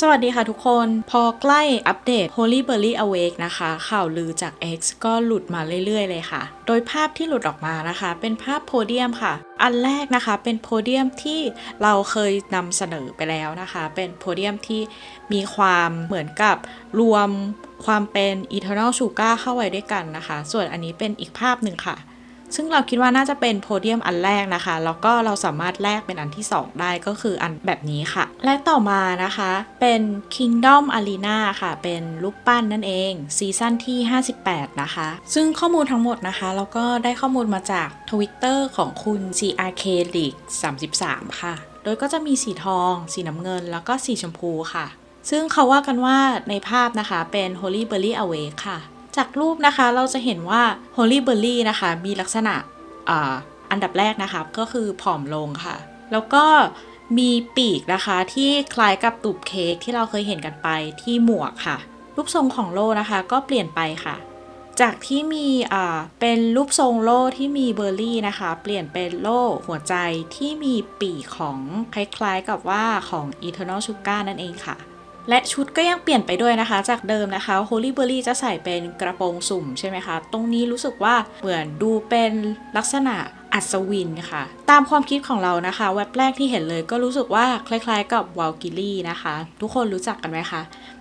สวัสดีค่ะทุกคน พอใกล้อัปเดต Holy Berry Awake นะคะ ข่าวลือจาก X ก็หลุดมาเรื่อยๆ เลยค่ะ โดยภาพที่หลุดออกมานะคะ เป็นภาพโพเดียมค่ะ อันแรกนะคะเป็นโพเดียมที่เราเคยนำเสนอไปแล้วนะคะ เป็นโพเดียมที่มีความเหมือนกับรวมความเป็น Eternal Sugar เข้าไว้ด้วยกันนะคะ ส่วนอันนี้เป็นอีกภาพหนึ่งค่ะ ซึ่งเราคิดว่าน่าจะเป็นโพเดียมอันแรกนะคะ แล้วก็เราสามารถแลกเป็นอันที่ 2 ได้ก็คืออันแบบนี้ค่ะ และต่อมานะคะ เป็น Kingdom Arena ค่ะ เป็นรูปปั้นนั่นเองซีซั่นที่ 58 นะคะ ซึ่งข้อมูลทั้งหมดนะคะเราก็ได้ข้อมูลมาจาก Twitter ของคุณ CRK League 33 ค่ะ โดยก็จะมีสีทอง สีน้ำเงิน แล้วก็สีชมพูค่ะ ซึ่งเขาว่ากันว่าในภาพนะคะเป็น Holy Berry Awake ค่ะ จากรูปนะคะเราจะเห็นว่า Holy Berry นะคะมีลักษณะอ,อันดับแรกนะคะก็คือผอมลงค่ะ แล้วก็มีปีกนะคะที่คล้ายกับตูบเค้กที่เราเคยเห็นกันไปที่หมวกค่ะ รูปทรงของโลนะคะก็เปลี่ยนไปค่ะ จากที่มีเป็นรูปทรงโลที่มีเบอร์รี่นะคะ เปลี่ยนเป็นโลหัวใจที่มีปีกของคล้ายๆกับว่าของ Eternal Sugar นั่นเองค่ะ และชุดก็ยังเปลี่ยนไปด้วยนะคะ จากเดิมนะคะ Holy Berry จะใส่เป็นกระโปรงสุ่มใช่ไหมคะ ตรงนี้รู้สึกว่าเหมือนดูเป็นลักษณะอัศวินค่ะ ตามความคิดของเรานะคะ แว็บแรกที่เห็นเลยก็รู้สึกว่าคล้ายๆ กับวาลกิลี่นะคะ ทุกคนรู้จักกันไหมคะ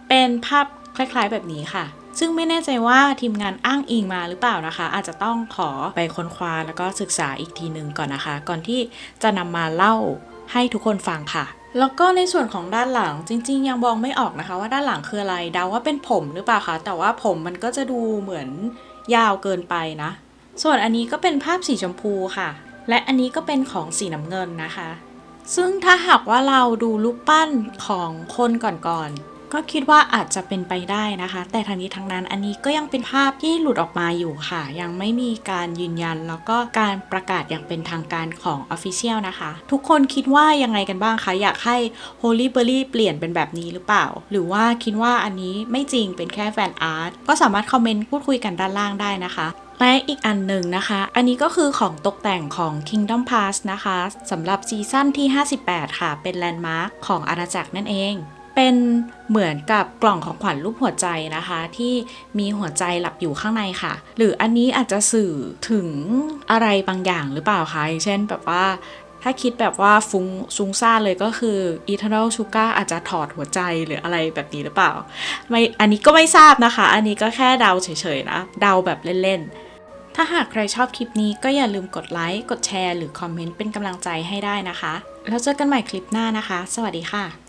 เป็นภาพคล้ายๆแบบนี้ค่ะซึ่งไม่แน่ใจว่าทีมงานอ้างอิงมาหรือเปล่านะคะ อาจจะต้องขอไปค้นคว้าแล้วก็ศึกษาอีกทีหนึ่งก่อนนะคะ ก่อนที่จะนำมาเล่าให้ทุกคนฟังค่ะ แล้วก็ในส่วนของด้านหลังจริง ๆ ยังมองไม่ออกนะคะ ว่าด้านหลังคืออะไรเดาว่าเป็นผมหรือเปล่าคะแต่ว่าผมมันก็จะดูเหมือนยาวเกินไปนะ ส่วนอันนี้ก็เป็นภาพสีชมพูค่ะ และอันนี้ก็เป็นของสีน้ำเงินนะคะ ซึ่งถ้าหากว่าเราดูรูปปั้นของคนก่อนๆ ก็คิดว่าอาจจะเป็นไปได้นะคะ แต่ทางนี้ทางนั้นอันนี้ก็ยังเป็นภาพที่หลุดออกมาอยู่ค่ะ ยังไม่มีการยืนยัน แล้วก็การประกาศอย่างเป็นทางการของ Official นะคะ ทุกคนคิดว่ายังไงกันบ้างคะ อยากให้ Holy Berry เปลี่ยนเป็นแบบนี้หรือเปล่า หรือว่าคิดว่าอันนี้ไม่จริงเป็นแค่แฟนอาร์ตก็สามารถคอมเมนต์พูดคุยกันด้านล่างได้นะคะและอีกอันหนึ่งนะคะ อันนี้ก็คือของตกแต่งของ Kingdom Pass นะคะสำหรับซีซั่นที่ 58 ค่ะ เป็นแลนด์มาร์คของอาณาจักรนั่นเอง เป็นเหมือนกับกล่องของขวัญรูปหัวใจนะคะ ที่มีหัวใจหลับอยู่ข้างในค่ะ หรืออันนี้อาจจะสื่อถึงอะไรบางอย่างหรือเปล่าคะอย่างเช่นแบบว่าถ้าคิดแบบว่าฟุ้งซุงซ่านเลยก็คือ Eternal Sugar อาจจะถอดหัวใจหรืออะไรแบบนี้หรือเปล่า ไม่ อันนี้ก็ไม่ทราบนะคะ อันนี้ก็แค่เดาเฉยๆนะ เดาแบบเล่นๆ ถ้าหากใครชอบคลิปนี้ก็อย่าลืมกดไลค์ กดแชร์ หรือคอมเมนต์เป็นกำลังใจให้ได้นะคะ แล้วเจอกันใหม่คลิปหน้านะคะ สวัสดีค่ะ